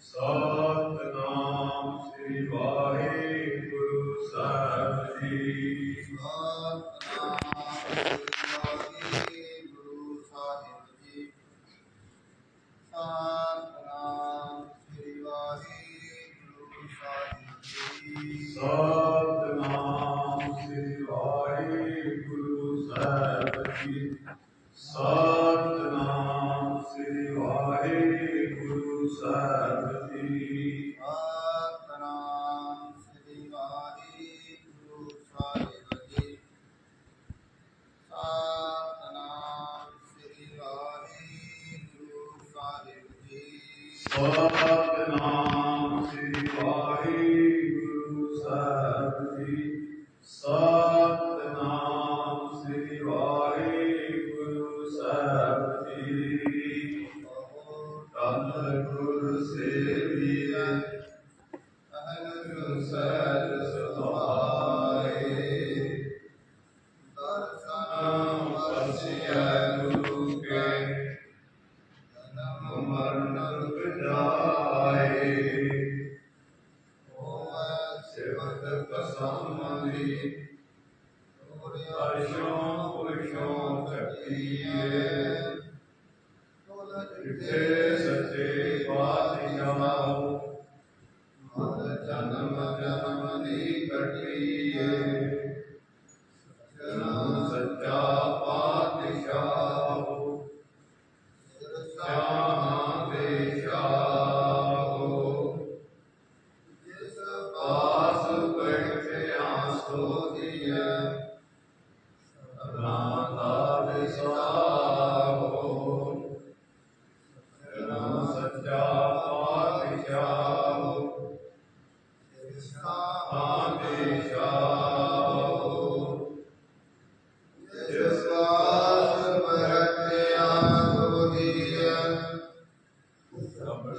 So... Satnam ਸ੍ਰੀ ਵਾਹਿਗੁਰੂ ਸਾਹਿਬ ਜੀ ਸਤਨਾਮ ਸ੍ਰੀ ਵਾਹਿਗੁਰੂ ਸਾਹਿਬ ਜੀ ਤਨ ਗੁਰ ਸੇਵੀਐ ਅਹਨ ਗੁਰ ਸਾਹਿਬ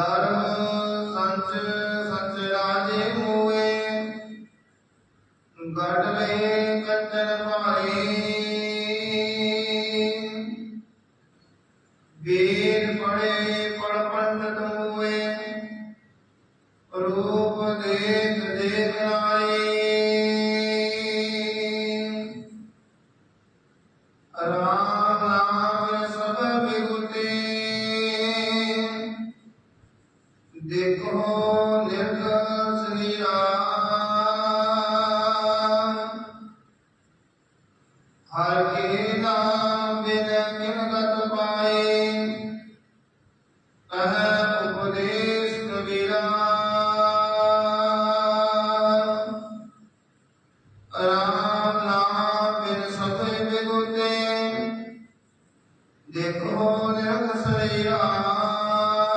ਧਰਮ ਸੰਚ, ਸਚ ਰਾਜੇ ਹੋਏ ਗੜ ਲਏ ਕੰਚਨ ਭਾਏ ਵੇਦ ਪੜੇ ਪੜ ਪੰਡਤ ਹੋਏ ਰੂਪ ਦੇਖ ਦੇਖ ਆਏ। Oh, yeah, that's a, yeah.